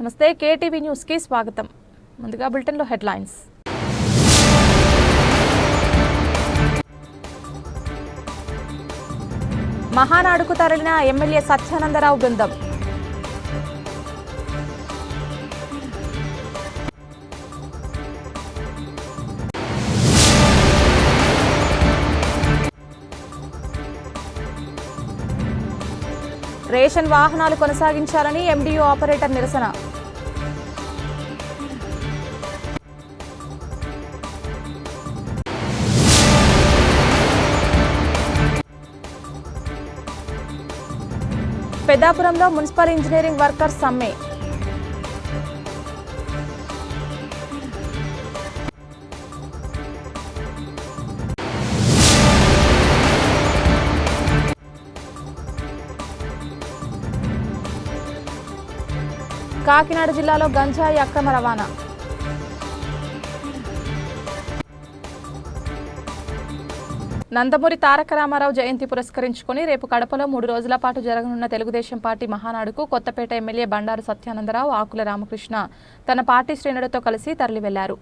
నమస్తే కేటీవీ న్యూస్కి స్వాగతం. ముందుగా బులెటిన్లో హెడ్లైన్స్. మహానాడుకు తరలిన ఎమ్మెల్యే సత్యానందరావు బృందం. రేషన్ వాహనాలు కొనసాగించాలని ఎండియో ఆపరేటర్ నిరసన. పెద్దాపురంలో మున్సిపల్ ఇంజనీరింగ్ వర్కర్స్ సమ్మె. కాకినాడ జిల్లాలో గంజాయి అక్రమ రవాణా. నందమూరి తారక రామారావు జయంతి పురస్కరించుకుని రేపు కడపలో మూడు రోజుల పాటు జరగనున్న తెలుగుదేశం పార్టీ మహానాడుకు కొత్తపేట ఎమ్మెల్యే బండారు సత్యానందరావు ఆకుల రామకృష్ణ తన పార్టీ శ్రేణులతో కలిసి తరలి వెళ్ళారు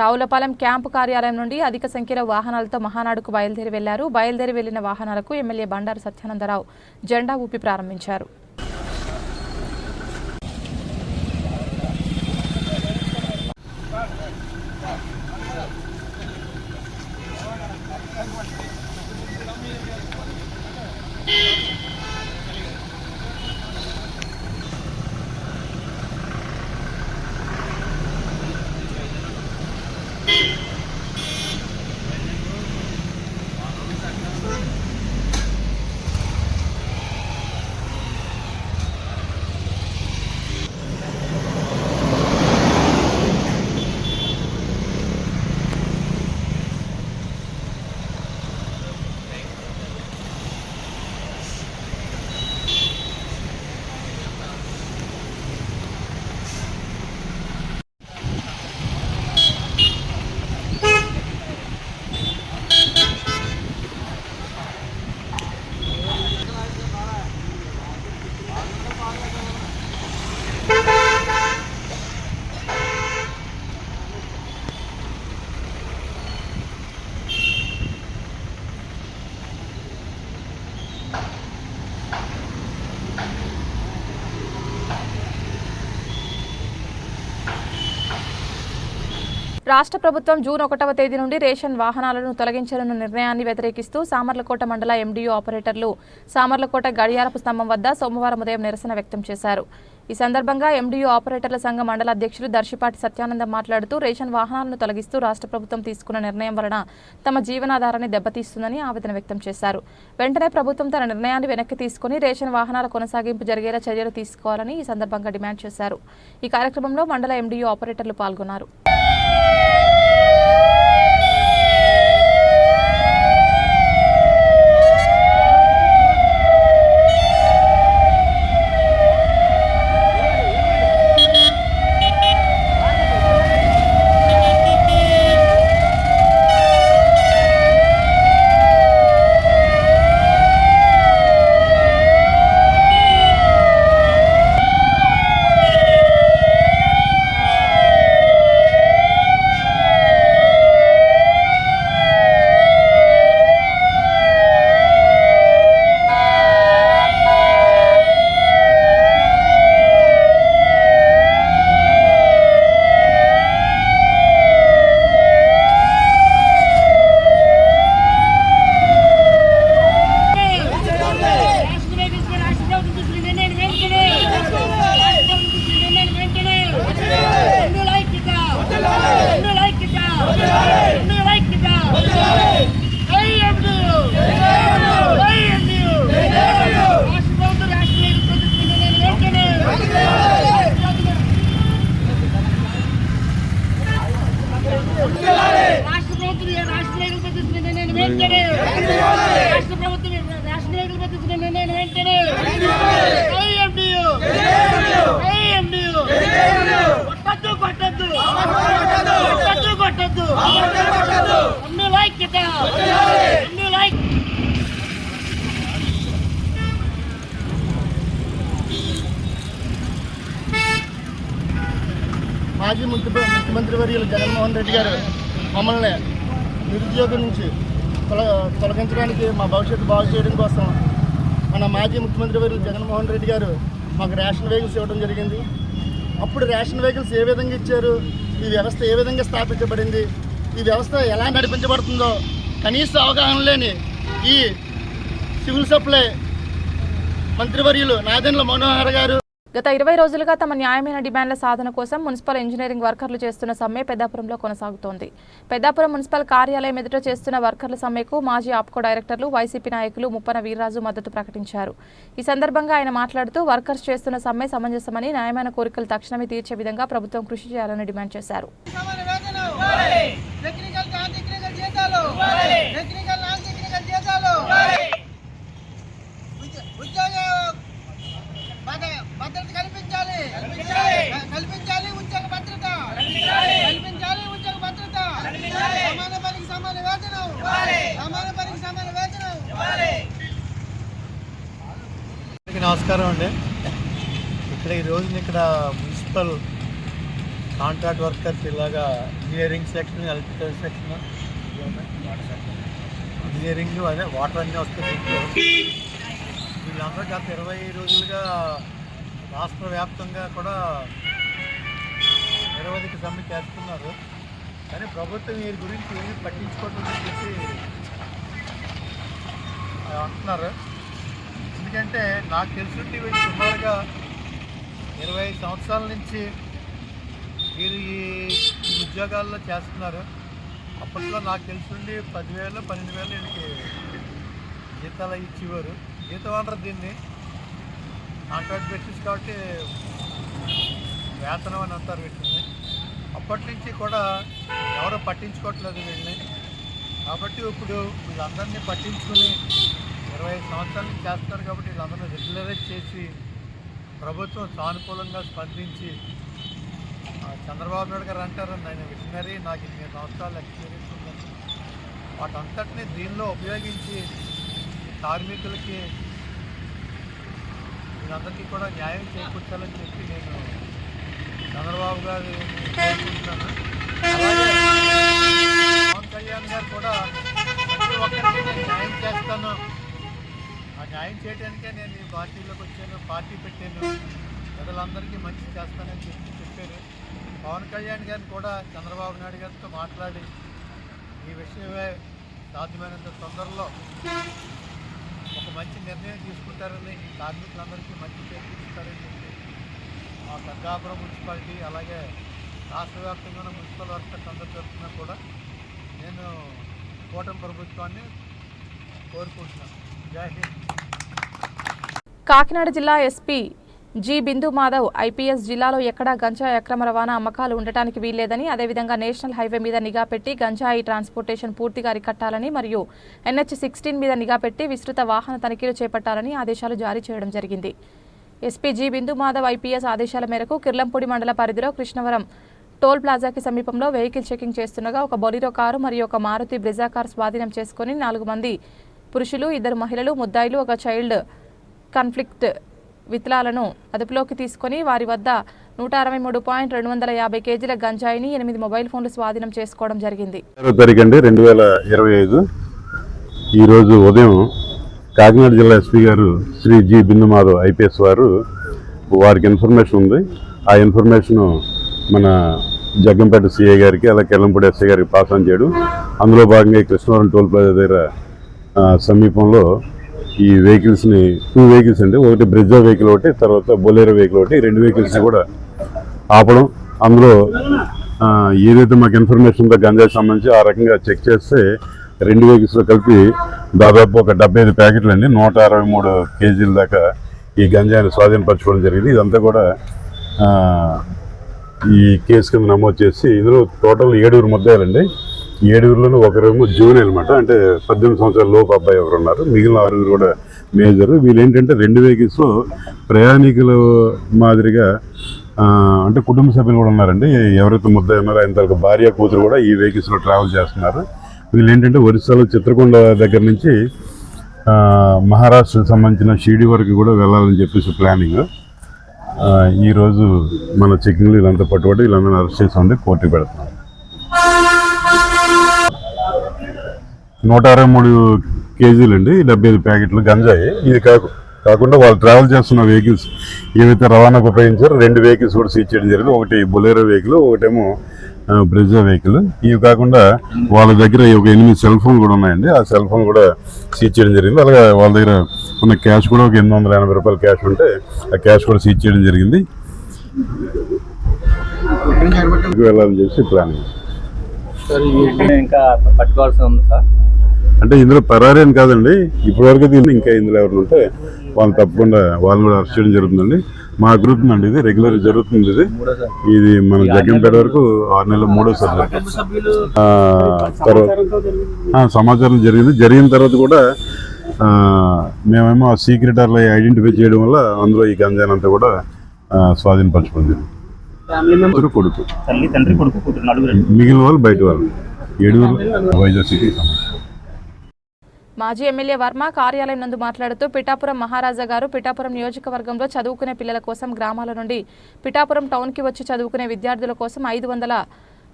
రావులపాలెం క్యాంపు కార్యాలయం నుండి అధిక సంఖ్యలో వాహనాలతో మహానాడుకు బయలుదేరి వెళ్ళారు. బయలుదేరి వెళ్ళిన వాహనాలకు ఎమ్మెల్యే బండారు సత్యానందరావు జెండా ఊపి ప్రారంభించారు. రాష్ట్ర ప్రభుత్వం జూన్ ఒకటవ తేదీ నుండి రేషన్ వాహనాలను తొలగించాలన్న నిర్ణయాన్ని వ్యతిరేకిస్తూ సామర్లకోట మండల ఎండియో ఆపరేటర్లు సామర్లకోట గడియారపు స్తంభం వద్ద సోమవారం ఉదయం నిరసన వ్యక్తం చేశారు. ఈ సందర్భంగా ఎండియో ఆపరేటర్ల సంఘ మండల అధ్యక్షులు దర్శిపాటి సత్యానందం మాట్లాడుతూ రేషన్ వాహనాలను తొలగిస్తూ రాష్ట్ర ప్రభుత్వం తీసుకున్న నిర్ణయం వలన తమ జీవనాధారాన్ని దెబ్బతీస్తుందని ఆవేదన వ్యక్తం చేశారు. వెంటనే ప్రభుత్వం తన నిర్ణయాన్ని వెనక్కి తీసుకుని రేషన్ వాహనాల కొనసాగింపు జరిగేలా చర్యలు తీసుకోవాలని ఈ సందర్భంగా డిమాండ్ చేశారు. ఈ కార్యక్రమంలో మండల ఎండియో ఆపరేటర్లు పాల్గొన్నారు. మాజీ ముఖ్య ముఖ్యమంత్రి వర్యులు జగన్మోహన్ రెడ్డి గారు మమ్మల్ని నిరుద్యోగం నుంచి తొల తొలగించడానికి మా భవిష్యత్తు బాగు చేయడం కోసం మన మాజీ ముఖ్యమంత్రి వర్యులు జగన్మోహన్ రెడ్డి గారు మాకు రేషన్ వెహికల్స్ ఇవ్వడం జరిగింది. అప్పుడు రేషన్ వెహికల్స్ ఏ విధంగా ఇచ్చారు? ఈ వ్యవస్థ ఏ విధంగా స్థాపించబడింది? ఈ వ్యవస్థ ఎలా నడిపించబడుతుందో కనీస అవగాహన లేని ఈ సివిల్ సప్లై మంత్రివర్యులు నాదెండ్ల మనోహర్ గారు. గత ఇరవై రోజులుగా తమ న్యాయమైన డిమాండ్ల సాధన కోసం మున్సిపల్ ఇంజనీరింగ్ వర్కర్లు చేస్తున్న సమ్మె పెద్దాపురంలో కొనసాగుతోంది. పెద్దాపురం మున్సిపల్ కార్యాలయం ఎదుట చేస్తున్న వర్కర్ల సమ్మెకు మాజీ ఆప్కో డైరెక్టర్లు వైసీపీ నాయకులు ముప్పన వీర్రాజు మద్దతు ప్రకటించారు. ఈ సందర్భంగా ఆయన మాట్లాడుతూ వర్కర్స్ చేస్తున్న సమ్మె సమంజసమని న్యాయమైన కోరికలు తక్షణమే తీర్చే విధంగా ప్రభుత్వం కృషి చేయాలని డిమాండ్ చేశారు. టెక్నికల్ నాన్ టెక్నికల్ జీతాలు టెక్నికల్ నాన్ టెక్నికల్ జీతాలు ఉద్య- ఉద్యోగ భద్ర- భద్రత కల్పించాలి. కల్పించాలి. ఉద్యోగ భద్రత. కల్పించాలి. ఉద్యోగ భద్రత. సమాన పనికి సమాన వేతనం. సమాన పనికి సమాన వేతనం. నమస్కారం అండి. ఇక్కడ ఈ రోజున ఇక్కడ మున్సిపల్ కాంట్రాక్ట్ వర్కర్స్ ఇలాగా engineering section electrical section engineering అదే వాటర్ అన్నీ వస్తాయి వీళ్ళందరూ గత ఇరవై రోజులుగా రాష్ట్ర వ్యాప్తంగా కూడా నిరవధిక సమ్మె చేస్తున్నారు. కానీ ప్రభుత్వం వీరి గురించి ఏమీ పట్టించుకోవట్లేదని చెప్పి అంటున్నారు. ఎందుకంటే నాకు తెలిసి వీళ్ళు సుమారుగా ఇరవై సంవత్సరాల నుంచి వీరు ఈ ఉద్యోగాల్లో చేస్తున్నారు. అప్పట్లో నాకు తెలిసిండి పదివేలు పన్నెండు వేలు వీళ్ళకి జీతాలు ఇచ్చేవారు. జీతం అంటారు దీన్ని. కాంట్రాక్ట్ బేసిస్ కాబట్టి వేతనం అని అంటారు వీటిని. అప్పటి నుంచి కూడా ఎవరు పట్టించుకోవట్లేదు వీళ్ళని. కాబట్టి ఇప్పుడు వీళ్ళందరినీ పట్టించుకుని ఇరవై ఐదు సంవత్సరాల నుంచి చేస్తున్నారు కాబట్టి వీళ్ళందరినీ రెగ్యులరైజ్ చేసి ప్రభుత్వం సానుకూలంగా స్పందించి చంద్రబాబు నాయుడు గారు అంటారండి నేను మిషనరీ నాకు ఇన్ని సంవత్సరాలు ఎక్స్పీరియన్స్ ఉందండి వాటంతటిని దీనిలో ఉపయోగించి కార్మికులకి వీళ్ళందరికీ కూడా న్యాయం చేకూర్చాలని చెప్పి నేను చంద్రబాబు గారు కోరుకుంటున్నాను. పవన్ కళ్యాణ్ గారు కూడా ప్రతి ఒక్కరికి నేను న్యాయం చేస్తాను. ఆ న్యాయం చేయడానికే నేను ఈ పార్టీలోకి వచ్చాను పార్టీ పెట్టాను. ప్రజలందరికీ మంచి చేస్తానని చెప్పి పవన్ కళ్యాణ్ గారిని కూడా చంద్రబాబు నాయుడు గారితో మాట్లాడి ఈ విషయమే సాధ్యమైనంత తొందరలో ఒక మంచి నిర్ణయం తీసుకుంటారని కార్మికులందరికీ మంచి చేకూరుస్తారని చెప్పి మా గంగాపురం మున్సిపాలిటీ అలాగే రాష్ట్ర వ్యాప్తంగా ఉన్న మున్సిపల్ వర్కర్స్ అందరి తరఫున కూడా నేను కూటమి ప్రభుత్వాన్ని కోరుకుంటున్నాను. జై హింద్. కాకినాడ జిల్లా SP G Bindu Madhav IPS జిల్లాలో ఎక్కడా గంజాయి అక్రమ రవాణా అమ్మకాలు ఉండటానికి వీల్లేదని అదేవిధంగా నేషనల్ హైవే మీద నిఘా పెట్టి గంజాయి ట్రాన్స్పోర్టేషన్ పూర్తిగా అరికట్టాలని మరియు ఎన్హెచ్ సిక్స్టీన్ మీద నిఘా పెట్టి విస్తృత వాహన తనిఖీలు చేపట్టాలని ఆదేశాలు జారీ చేయడం జరిగింది. SP G Bindu Madhav IPS ఆదేశాల మేరకు కిర్లంపూడి మండల పరిధిలో కృష్ణవరం టోల్ ప్లాజాకి సమీపంలో వెహికల్ చెకింగ్ చేస్తుండగా ఒక బొలిరో కారు మరియు ఒక మారుతి బ్రిజా కారు స్వాధీనం చేసుకుని నాలుగు మంది పురుషులు ఇద్దరు మహిళలు ముద్దాయిలు ఒక చైల్డ్ కన్ఫ్లిక్ట్ విత్లాలను అదుపులోకి తీసుకొని వారి వద్ద నూట అరవై మూడు పాయింట్ రెండు వందల యాభై కేజీల గంజాయిని ఎనిమిది మొబైల్ ఫోన్లు స్వాధీనం చేసుకోవడం జరిగింది. జరిగండి రెండు వేల ఇరవై ఐదు. ఈరోజు ఉదయం కాకినాడ జిల్లా ఎస్పీ గారు శ్రీ జి బిందు మాధవ్ ఐపీఎస్ వారు వారికి ఇన్ఫర్మేషన్ ఉంది. ఆ ఇన్ఫర్మేషన్ మన జగ్గంపేట సిఐ గారికి అలాగే కెల్లంపూడి ఎస్ఐ గారికి పాస్ ఆన్ చేయడం. అందులో భాగంగా కృష్ణవరం టోల్ ప్లాజా దగ్గర సమీపంలో ఈ వెహికల్స్ని టూ వెహికల్స్ అండి. ఒకటి బ్రిడ్జా వెహికల్ ఒకటి తర్వాత బొలేరో వెహికల్ ఒకటి. రెండు వెహికల్స్ని కూడా ఆపడం. అందులో ఏదైతే మాకు ఇన్ఫర్మేషన్ ఉందో గంజాకి సంబంధించి ఆ రకంగా చెక్ చేస్తే రెండు వెహికల్స్లో కలిపి దాదాపు ఒక డెబ్బై ఐదు ప్యాకెట్లు అండి. నూట అరవై మూడు కేజీల దాకా ఈ గంజాయిని స్వాధీనపరచుకోవడం జరిగింది. ఇదంతా కూడా ఈ కేసు కింద నమోదు చేసి ఇందులో టోటల్ ఏడుగురు ముద్దాయిలండి. ఏడుగురులోనూ ఒకరేమో జూన్ అనమాట అంటే పద్దెనిమిది సంవత్సరాల లోపు అబ్బాయి ఎవరు ఉన్నారు. మిగిలిన ఆరుగురు కూడా మేజర్. వీళ్ళు ఏంటంటే రెండు వెహికల్స్లో ప్రయాణికుల మాదిరిగా అంటే కుటుంబ సభ్యులు కూడా ఉన్నారండి. ఎవరైతే ముద్ద ఉన్నారో ఆయన తరగతి భార్య కూతురు కూడా ఈ వెహికల్స్లో ట్రావెల్ చేస్తున్నారు. వీళ్ళు ఏంటంటే ఒరిస్సాలో చిత్రకొండ దగ్గర నుంచి మహారాష్ట్రకు సంబంధించిన షిరిడి వరకు కూడా వెళ్ళాలని చెప్పేసి ప్లానింగ్. ఈరోజు మన చెక్కింగ్లు వీళ్ళంతా పట్టుబడి వీళ్ళందరినీ అరెస్ట్ చేసి ఉంది పోటీ పెడుతున్నాం. నూట అరవై మూడు కేజీలు అండి డెబ్బై ఐదు ప్యాకెట్లు గంజాయి. ఇది కాకు కాకుండా వాళ్ళు ట్రావెల్ చేస్తున్న వెహికల్స్ ఏవైతే రవాణాకు ఉపయోగించారో రెండు వెహికల్స్ కూడా సీజ్ చేయడం జరిగింది. ఒకటి బొలేరో వెహికల్ ఒకటేమో బ్రెజా వెహికల్ ఇవి కాకుండా వాళ్ళ దగ్గర ఒక ఎనిమిది సెల్ ఫోన్ కూడా ఉన్నాయండి. ఆ సెల్ ఫోన్ కూడా సీజ్ చేయడం జరిగింది. అలాగే వాళ్ళ దగ్గర ఉన్న క్యాష్ కూడా ఒక ఎనిమిది వందల ఎనభై రూపాయల క్యాష్ ఉంటే ఆ క్యాష్ కూడా సీజ్ చేయడం జరిగింది. వెళ్ళాలని చెప్పి ప్లానింగ్ ఇంకా పట్టుకోవాల్సి ఉంది సార్. అంటే ఇందులో పరారీ అని కాదండి. ఇప్పటివరకు దీన్ని ఇంకా ఇందులో ఎవరు ఉంటే వాళ్ళు తప్పకుండా వాళ్ళని కూడా అరెస్ట్ చేయడం జరుగుతుందండి. మా జరుగుతుందండి ఇది రెగ్యులర్ జరుగుతుంది ఇది. ఇది మన జగ్గంపేట వరకు ఆరు నెలల. ఆ, తర్వాత సమాచారం జరిగింది. జరిగిన తర్వాత కూడా మేమేమో ఆ సీక్రెట్ ఐడెంటిఫై చేయడం వల్ల అందులో ఈ గంజానంతా కూడా ఆ, స్వాధీనపరచుకుంది కొడుకు. మిగిలిన వాళ్ళు బయట వాళ్ళు. ఏడుగురు వైజాగ్ సిటీ మాజీ ఎమ్మెల్యే వర్మ కార్యాలయం నందు మాట్లాడుతూ పిఠాపురం మహారాజా గారు పిఠాపురం నియోజకవర్గంలో చదువుకునే పిల్లల కోసం గ్రామాల నుండి పిఠాపురం టౌన్కి వచ్చి చదువుకునే విద్యార్థుల కోసం ఐదు వందల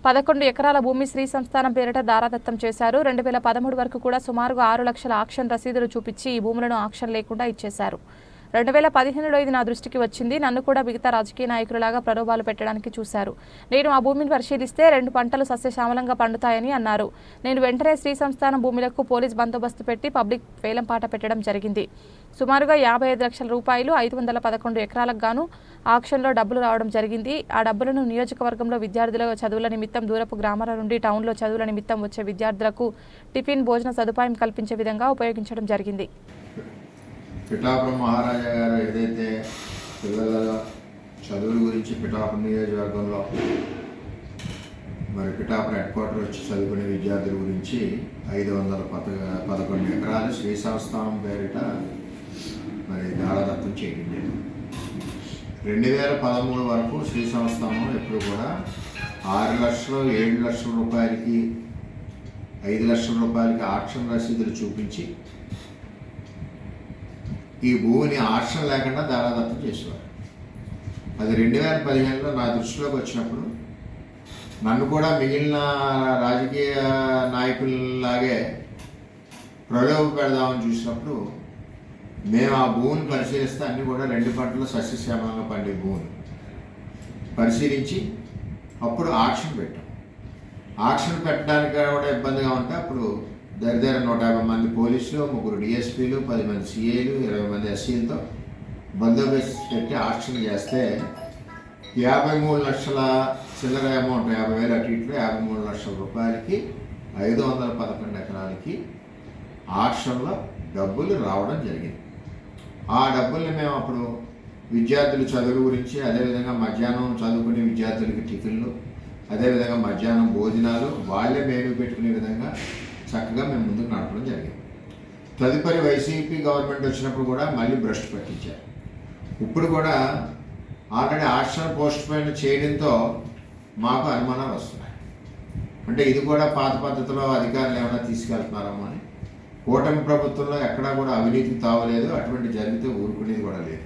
పదకొండు ఎకరాల భూమి శ్రీ సంస్థానం పేరిట దారాదత్తం చేశారు. రెండు వేల పదమూడు వరకు కూడా సుమారుగా ఆరు లక్షల ఆక్షన్ రసీదులు చూపించి ఈ భూములను ఆక్షన్ లేకుండా ఇచ్చేశారు. రెండు వేల పదిహేనులో ఇది నా దృష్టికి వచ్చింది. నన్ను కూడా మిగతా రాజకీయ నాయకులలాగా ప్రలోభాలు పెట్టడానికి చూశారు. నేను ఆ భూమిని పరిశీలిస్తే రెండు పంటలు సస్యశ్యామలంగా పండుతాయని అన్నారు. నేను వెంటనే శ్రీ సంస్థానం భూములకు పోలీస్ బందోబస్తు పెట్టి పబ్లిక్ వేలంపాట పెట్టడం జరిగింది. సుమారుగా యాభై ఐదు లక్షల రూపాయలు ఐదు వందల పదకొండు ఎకరాలకు గాను ఆక్షన్లో డబ్బులు రావడం జరిగింది. ఆ డబ్బులను నియోజకవర్గంలో విద్యార్థుల చదువుల నిమిత్తం దూరపు గ్రామాల నుండి టౌన్లో చదువుల నిమిత్తం వచ్చే విద్యార్థులకు టిఫిన్ భోజన సదుపాయం కల్పించే విధంగా ఉపయోగించడం జరిగింది. పిఠాపురం మహారాజా గారు ఏదైతే పిల్లల చదువుల గురించి పిఠాపురం నియోజకవర్గంలో మరి పిఠాపురం హెడ్ క్వార్టర్ వచ్చి చదువుకునే విద్యార్థుల గురించి ఐదు వందల పద పదకొండు ఎకరాలు శ్రీ సంస్థానం పేరిట మరి దారదత్తం చేయడం జరిగింది. రెండు వేల పదమూడు వరకు శ్రీ సంస్థానం ఎప్పుడు కూడా ఆరు లక్షలు ఏడు లక్షల రూపాయలకి ఐదు లక్షల రూపాయలకి ఆక్షన్ రసీదులు చూపించి ఈ భూమిని ఆర్షణ లేకుండా దారాదత్తం చేసేవారు. అది రెండు వేల పదిహేనులో నా దృష్టిలోకి వచ్చినప్పుడు నన్ను కూడా మిగిలిన రాజకీయ నాయకులలాగే ప్రలోభ పెడదామని చూసినప్పుడు మేము ఆ భూమిని పరిశీలిస్తే అన్నీ కూడా రెండు పంటలు సస్యశ్యామలంగా పండే భూములు పరిశీలించి అప్పుడు ఆక్షన్ పెట్టాం. ఆక్షన్ పెట్టడానికి కూడా ఇబ్బందిగా ఉంటే అప్పుడు దగ్గర నూట యాభై మంది పోలీసులు ముగ్గురు డిఎస్పీలు పది మంది సిఐలు ఇరవై మంది ఎస్సీలతో బందోబస్తు పెట్టి ఆక్షన్ చేస్తే యాభై మూడు లక్షల చిల్లర అమౌంట్ యాభై వేలు అటు ఇట్లు యాభై మూడు లక్షల రూపాయలకి ఐదు వందల పదకొండు ఎకరాలకి ఆక్షన్లో డబ్బులు రావడం జరిగింది. ఆ డబ్బుల్ని మేము అప్పుడు విద్యార్థుల చదువు గురించి అదేవిధంగా మధ్యాహ్నం చదువుకునే విద్యార్థులకి టిఫిన్లు అదేవిధంగా మధ్యాహ్నం భోజనాలు వాళ్ళే మేలు పెట్టుకునే విధంగా చక్కగా మేము ముందుకు నడపడం జరిగింది. తదుపరి వైసీపీ గవర్నమెంట్ వచ్చినప్పుడు కూడా మళ్ళీ భ్రష్టు పట్టించారు. ఇప్పుడు కూడా ఆల్రెడీ ఆక్షన్ పోస్ట్ పోయిన్ చేయడంతో మాకు అనుమానాలు వస్తున్నాయి. అంటే ఇది కూడా పాత పద్ధతిలో అధికారులు ఏమైనా తీసుకెళ్తున్నారమ్మా అని. కూటమి ప్రభుత్వంలో ఎక్కడా కూడా అవినీతి తావలేదు అటువంటి జరిగితే ఊరుకునేది కూడా లేదు.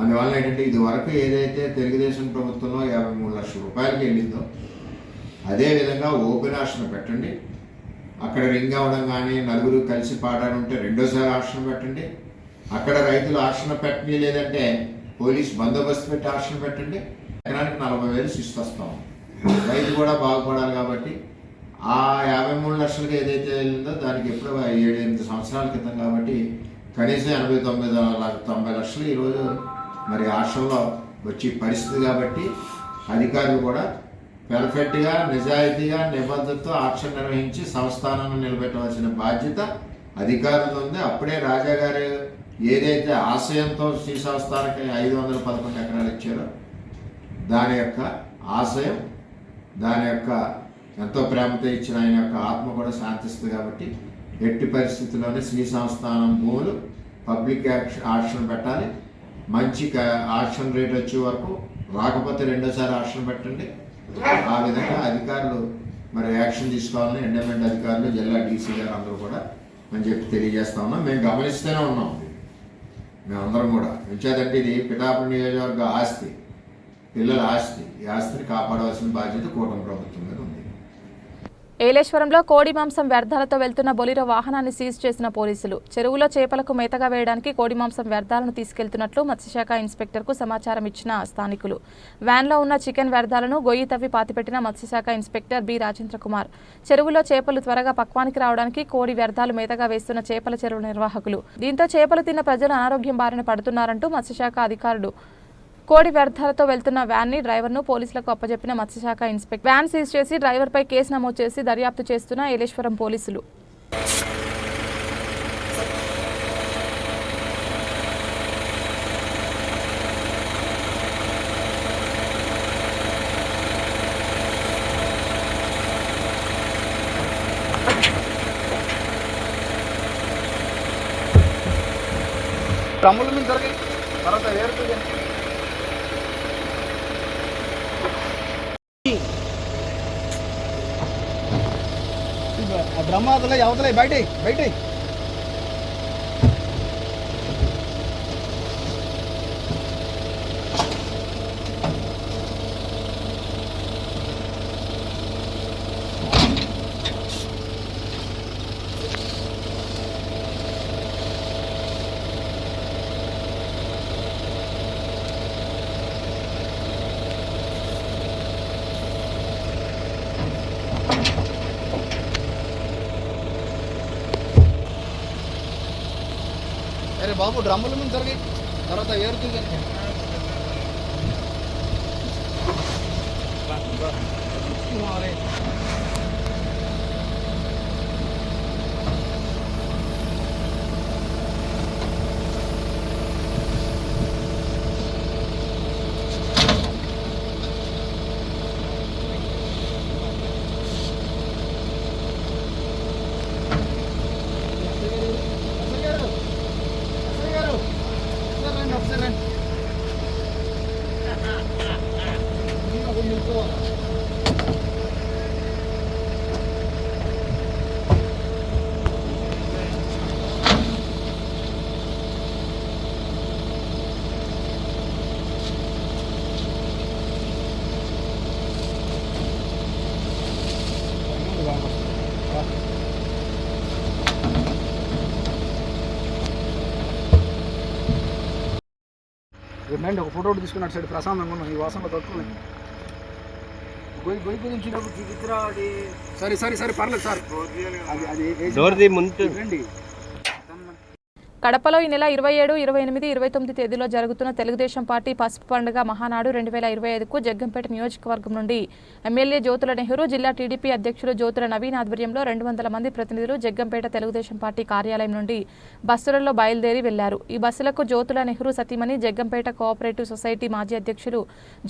అందువల్ల ఏంటంటే ఇది వరకు ఏదైతే తెలుగుదేశం ప్రభుత్వంలో యాభై మూడు లక్షల రూపాయలకి వెళ్ళిందో అదేవిధంగా ఓపెన్ ఆప్షన్ పెట్టండి. అక్కడ రింగ్ అవ్వడం కానీ నలుగురు కలిసి పాడాలంటే రెండోసారి ఆప్షన్ పెట్టండి. అక్కడ రైతులు ఆప్షన్ పెట్టని లేదంటే పోలీస్ బందోబస్తు పెట్టి ఆప్షన్ పెట్టండి. ఎకరానికి నలభై వేలు శిస్తస్తాం. రైతు కూడా బాగుపడాలి కాబట్టి ఆ యాభై మూడు లక్షలకి ఏదైతే వెళ్ళిందో దానికి ఎప్పుడో ఏడు ఎనిమిది సంవత్సరాల క్రితం కాబట్టి కనీసం ఎనభై తొమ్మిది తొంభై లక్షలు ఈరోజు మరి ఆశల్లో వచ్చే పరిస్థితి కాబట్టి అధికారులు కూడా పెర్ఫెక్ట్గా నిజాయితీగా నిబద్ధతతో ఆక్షన్ నిర్వహించి సంస్థానాన్ని నిలబెట్టవలసిన బాధ్యత అధికారులు ఉంది అప్పుడే రాజా గారు ఏదైతే ఆశయంతో శ్రీ సంస్థానానికి ఐదు వందల పదకొండు ఎకరాలు ఇచ్చారో దాని యొక్క ఆశయం దాని యొక్క ఎంతో ప్రేమతో ఇచ్చిన ఆయన యొక్క ఆత్మ కూడా శాంతిస్తుంది కాబట్టి ఎట్టి పరిస్థితుల్లోనే శ్రీ సంస్థానం మూలు పబ్లిక్ యాక్షన్ ఆక్షన్ పెట్టాలి. మంచి ఆక్షన్ రేట్ వచ్చే వరకు రాకపోతే రెండోసారి ఆక్షన్ పెట్టండి. ఆ విధంగా అధికారులు మరి యాక్షన్ తీసుకోవాలని ఎండోమెంట్ అధికారులు జిల్లా డీసీ గారు అందరూ కూడా అని చెప్పి తెలియజేస్తా ఉన్నాం. మేము గమనిస్తూనే ఉన్నాం. మేమందరం కూడా. ఎంచేదంటే ఇది పిఠాపురం నియోజకవర్గ ఆస్తి పిల్లల ఆస్తి. ఈ ఆస్తిని కాపాడవలసిన బాధ్యత కూటమి ప్రభుత్వం ఏలేశ్వరంలో కోడి మాంసం వ్యర్థాలతో వెళ్తున్న బొలిరో వాహనాన్ని సీజ్ చేసిన పోలీసులు. చెరువులో చేపలకు మేతగా వేయడానికి కోడి మాంసం వ్యర్థాలను తీసుకెళ్తున్నట్లు మత్స్యశాఖ ఇన్స్పెక్టర్కు సమాచారం ఇచ్చిన స్థానికులు. వ్యాన్లో ఉన్న చికెన్ వ్యర్థాలను గొయ్యి తవ్వి పాతిపెట్టిన మత్స్యశాఖ ఇన్స్పెక్టర్ బి. రాజేంద్ర కుమార్ చెరువులో చేపలు త్వరగా పక్వానికి రావడానికి కోడి వ్యర్థాలు మేతగా వేస్తున్న చేపల చెరువు నిర్వాహకులు. దీంతో చేపలు తిన్న ప్రజలు అనారోగ్యం బారిన పడుతున్నారంటూ మత్స్యశాఖ అధికారులు కోడి వ్యర్థాలతో వెళ్తున్న వ్యాన్ని డ్రైవర్ను పోలీసులకు అప్పజెప్పిన మత్స్యశాఖ ఇన్స్పెక్టర్. వ్యాన్ సీజ్ చేసి డ్రైవర్ పై కేసు నమోదు చేసి దర్యాప్తు చేస్తున్న ఏలేశ్వరం పోలీసులు. డ్రమ్ముల మీద దొరికి తర్వాత ఏరుతుంది ఆ డ్రమ్ అవతలే అవతలే బయట బయట అరే బాబు డ్రమ్ముల మీద దొరికి తర్వాత ఏరుతుంది రండి ఒక ఫోటో తీసుకున్నాడు సైడ్ ప్రశాంతంగా ఉన్నాం. ఈ వాసనలో తట్టుకోలేదు గొయ్యి గొయ్యి గురించి సరే సరే సరే పర్లేదు సార్. అది అది రండి కడపలో ఈ నెల ఇరవై ఏడు ఇరవై ఎనిమిది ఇరవై తొమ్మిది తేదీలో జరుగుతున్న తెలుగుదేశం పార్టీ పసుపు పండుగ మహానాడు రెండు వేల ఇరవై ఐదుకు జగ్గంపేట నియోజకవర్గం నుండి. ఎమ్మెల్యే జ్యోతుల నెహ్రూ జిల్లా టీడీపీ అధ్యక్షులు జ్యోతుల నవీన్ ఆధ్వర్యంలో రెండు వందల మంది ప్రతినిధులు జగ్గంపేట తెలుగుదేశం పార్టీ కార్యాలయం నుండి బస్సులలో బయలుదేరి వెళ్ళారు. ఈ బస్సులకు జ్యోతుల నెహ్రూ సతీమణి జగ్గంపేట కోఆపరేటివ్ సొసైటీ మాజీ అధ్యక్షులు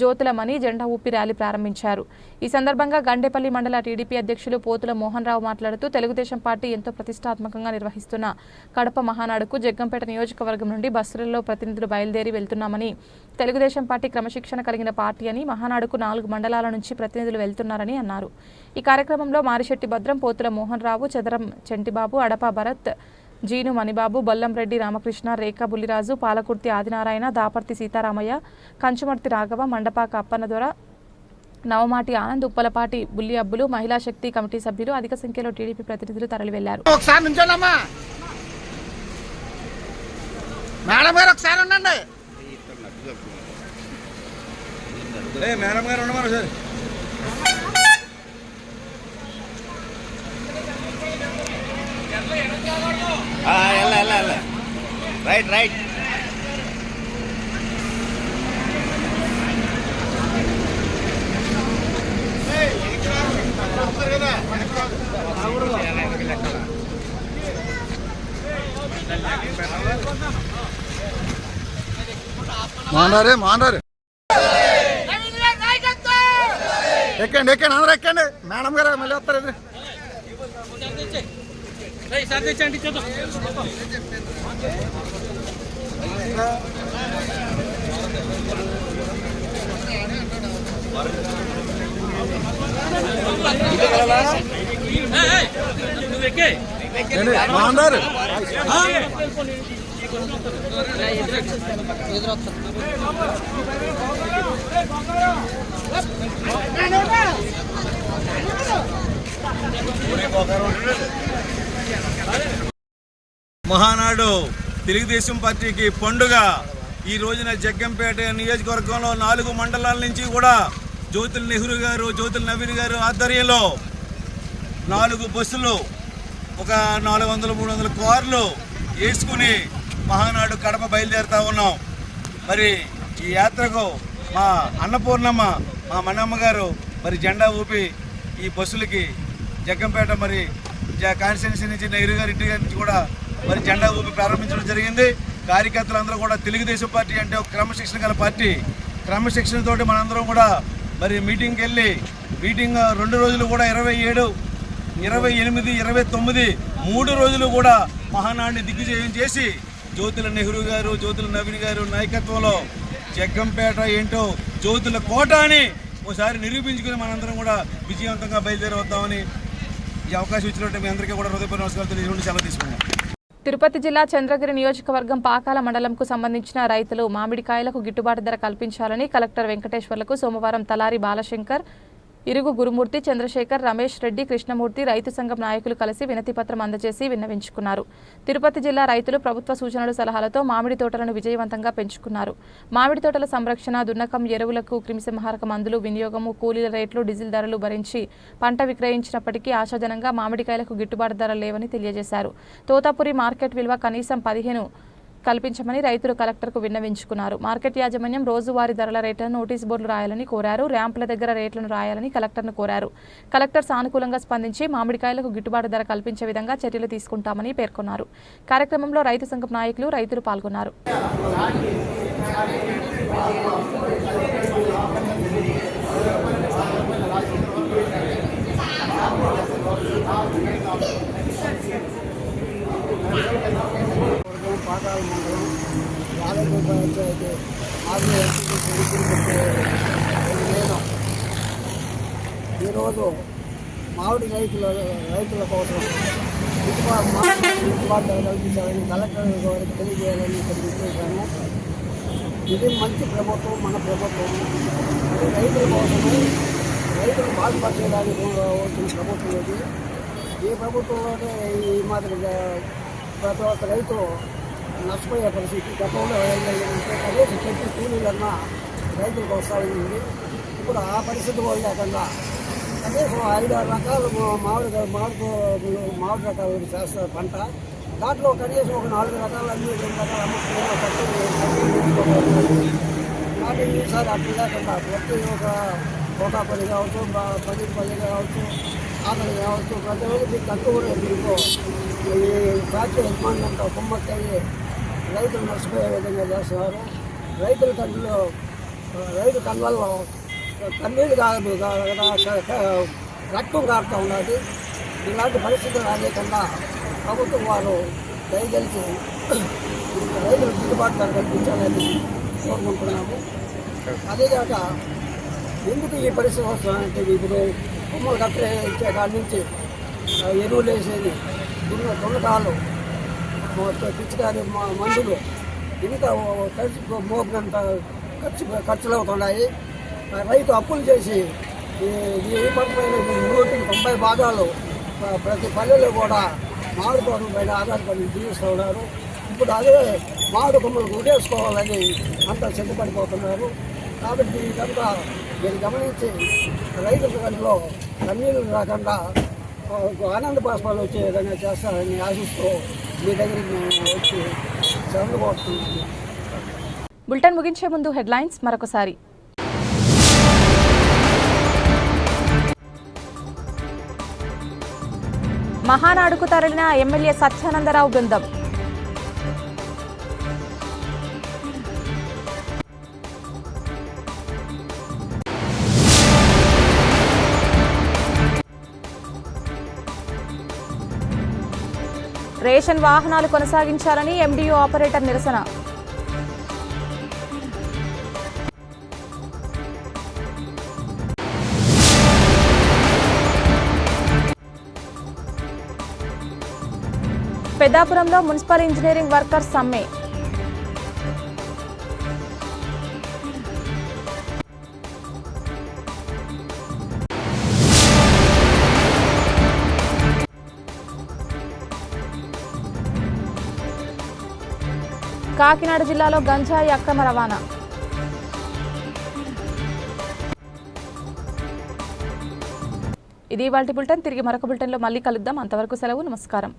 జ్యోతుల మణి జెండా ఊపి ర్యాలీ ప్రారంభించారు. ఈ సందర్భంగా గండేపల్లి మండల టీడీపీ అధ్యక్షులు పోతుల మోహన్ రావు మాట్లాడుతూ తెలుగుదేశం పార్టీ ఎంతో ప్రతిష్టాత్మకంగా నిర్వహిస్తున్న కడప మహానాడుకు జగ్గంపేట నియోజకవర్గం నుండి బస్సులలో ప్రతినిధులు బయలుదేరి వెళ్తున్నామని తెలుగుదేశం పార్టీ క్రమశిక్షణ కలిగిన పార్టీ అని మహానాడుకు నాలుగు మండలాల నుంచి ప్రతినిధులు వెళ్తున్నారని అన్నారు. ఈ కార్యక్రమంలో మారిశెట్టి భద్రం పోతుల మోహన్ రావు చదరం చెంటిబాబు అడప భరత్ జీను మణిబాబు బొల్లంరెడ్డి రామకృష్ణ రేఖా బుల్లిరాజు పాలకుర్తి ఆదినారాయణ దాపర్తి సీతారామయ్య కంచుమర్తి రాఘవ మండపాక అప్పన్నదొర నవమాటి ఆనంద్ ఉప్పలపాటి బుల్లి అబ్బులు మహిళా శక్తి కమిటీ సభ్యులు అధిక సంఖ్యలో టీడీపీ ప్రతినిధులు తరలి వెళ్ళారు ఒకసారి మేడం గారు ఒకసారి ఉండండి. మేడం గారు ఉండమని సార్. Right right. మానారే మానారే ఎక్కండి ఎక్కండి అందరూ ఎక్కండి. మేడం గారు మళ్ళీ వస్తారు ఎదురు మాన్నారు మహానాడు తెలుగుదేశం పార్టీకి పండుగ. ఈ రోజున జగ్గంపేట నియోజకవర్గంలో నాలుగు మండలాల నుంచి కూడా జ్యోతుల నెహ్రూ గారు జ్యోతుల నవీన్ గారు ఆధ్వర్యంలో నాలుగు బస్సులు ఒక నాలుగు వందల మూడు వందల కార్లు వేసుకుని మహానాడు కడప బయలుదేరుతా ఉన్నాం. మరి ఈ యాత్రకు మా అన్నపూర్ణమ్మ మా మన్నమ్మ గారు మరి జెండా ఊపి ఈ బస్సులకి జగ్గంపేట మరి కాన్స్టిట్యున్సీ నుంచి నెహ్రూ గారి ఇంటి గారి నుంచి కూడా మరి జెండా ఊపి ప్రారంభించడం జరిగింది. కార్యకర్తలందరూ కూడా తెలుగుదేశం పార్టీ అంటే ఒక క్రమశిక్షణ గల పార్టీ. క్రమశిక్షణతోటి మనందరం కూడా మరి మీటింగ్కి వెళ్ళి మీటింగ్ రెండు రోజులు కూడా ఇరవై ఏడు ఇరవై ఎనిమిది ఇరవై తొమ్మిది మూడు రోజులు కూడా మహానాడిని దిగ్విజయం చేసి జ్యోతుల నెహ్రూ గారు జ్యోతుల నవీన్ గారు నాయకత్వంలో జగ్గంపేట ఏంటో జ్యోతుల కోట అని ఒకసారి నిరూపించుకుని మనందరం కూడా విజయవంతంగా బయలుదేరవద్దామని ఈ అవకాశం ఇచ్చినట్టు మీ అందరికీ కూడా హృదయపూర్వ నమస్కారాలు తెలియజేయండి సెలవు తీసుకున్నాం తిరుపతి జిల్లా చంద్రగిరి నియోజకవర్గం పాకాల మండలంకు సంబంధించిన రైతులు మామిడికాయలకు గిట్టుబాటు ధర కల్పించాలని కలెక్టర్ వెంకటేశ్వర్లకు సోమవారం తలారి బాలశంకర్ ఇరుగు గురుమూర్తి చంద్రశేఖర్ రమేష్ రెడ్డి కృష్ణమూర్తి రైతు సంఘం నాయకులు కలిసి వినతిపత్రం అందజేసి విన్నవించుకున్నారు. తిరుపతి జిల్లా రైతులు ప్రభుత్వ సూచనలు సలహాలతో మామిడి తోటలను విజయవంతంగా పెంచుకున్నారు. మామిడి తోటల సంరక్షణ దున్నకం ఎరువులకు క్రిమిసంహారక మందులు వినియోగము కూలీల రేట్లు డీజిల్ ధరలు భరించి పంట విక్రయించినప్పటికీ ఆశాజనంగా మామిడికాయలకు గిట్టుబాటు ధర లేవని తెలియజేశారు. తోతాపురి మార్కెట్ విలువ కనీసం పదిహేను కల్పించమని రైతులు కలెక్టర్కు విన్నవించుకున్నారు. మార్కెట్ యాజమాన్యం రోజువారీ ధరల రేట్లను నోటీస్ బోర్డులు రాయాలని కోరారు. ర్యాంపుల దగ్గర రేట్లను రాయాలని కలెక్టర్ను కోరారు. కలెక్టర్ సానుకూలంగా స్పందించి మామిడికాయలకు గిట్టుబాటు ధర కల్పించే విధంగా చర్యలు తీసుకుంటామని పేర్కొన్నారు. కార్యక్రమంలో రైతు సంఘం నాయకులు రైతులు పాల్గొన్నారు పాతాల మండలం యాదగిరి పంచాయతీ నేను ఈరోజు మామిడి రైతుల రైతుల కోసం గిట్టుబాటు కల్పించాలని కలెక్టర్ గారికి తెలియజేయాలని ఇక్కడ విచ్చేసాను ఇది మంచి ప్రభుత్వం మన ప్రభుత్వం. రైతుల కోసము రైతులు బాగుపరచడానికి వచ్చిన ప్రభుత్వం ఇది. ఈ ప్రభుత్వంలోనే ఈ మాదిరిగా ప్రతి ఒక్క రైతు నష్టపోయే పరిస్థితి గతంలో ఏం జరిగిందంటే కనీసం పెట్టి కూలీలన్నా రైతులకు వస్తాయింది ఇప్పుడు ఆ పరిస్థితి కూడా లేకుండా కనీసం ఐదు ఆరు రకాలు మామిడి మామిడి మామిడి రకాలు చేస్తారు పంట దాంట్లో కనీసం ఒక నాలుగు రకాలు అన్ని రెండు రకాలు అమ్ముకునే కానీ ఈసారి అట్లా లేకుండా ప్రతి ఒక కోట కోటాపల్లి కావచ్చు పది పల్లి కావచ్చు ఆకలి కావచ్చు ప్రతి ఒక్కరికి తక్కువ రేటుతో ఈ ఫ్యాక్టరీ యజమాని అంతా కుమ్మక్కయ్యి రైతులు నష్టపోయే విధంగా చేస్తున్నారు. రైతుల కంటిలో రైతు కళ్ళల్లో కన్నీళ్ళు కాదు రక్తం కారుతూ ఉన్నది. ఇలాంటి పరిస్థితులు రాలేకుండా ప్రభుత్వం వారు దయచేసి రైతులు గిట్టుబాటు ధర కల్పించాలని కోరుకుంటున్నాము. అదేకాక ఎందుకు ఈ పరిస్థితి వస్తుందంటే ఇప్పుడు కొమ్మలు కట్టే ఇచ్చే కాడి నుంచి ఎరువులు వేసేది దున్న దున్నకాలు పిచ్చికారి మందులు ఇంత ఖర్చు మోపినంత ఖర్చు ఖర్చులు అవుతున్నాయి రైతు అప్పులు చేసి ఈ ఈ పంట నూటికి తొంభై భాగాలు ప్రతి పల్లెలో కూడా మామిడి తోటల పైన ఆధారపడి జీవిస్తూ ఉన్నారు. ఇప్పుడు అదే మామిడి కొమ్మలు గుడేసుకోవాలని అంతా సిద్ధపడిపోతున్నారు. కాబట్టి ఇదంతా మీరు గమనించి రైతుల కంట్లో కన్నీళ్ళు రాకుండా ఆనంద బాష్పాలు వచ్చే విధంగా చేస్తారని ఆశిస్తూ మీ దగ్గరికి మేము వచ్చి బులెటిన్ ముగించే ముందు హెడ్లైన్స్ మరొకసారి. మహానాడుకు తరలిన ఎమ్మెల్యే సత్యానందరావు బృందం. రేషన్ వాహనాలు కొనసాగించాలని ఎండియో ఆపరేటర్ నిరసన. పెద్దాపురంలో మున్సిపల్ ఇంజనీరింగ్ వర్కర్స్ సమ్మె. కాకినాడ జిల్లాలో గంజాయి అక్రమ రవాణా. ఇది వాటి బులెటిన్. తిరిగి మరొక బులెటిన్లో మళ్ళీ కలుద్దాం. అంతవరకు సెలవు నమస్కారం.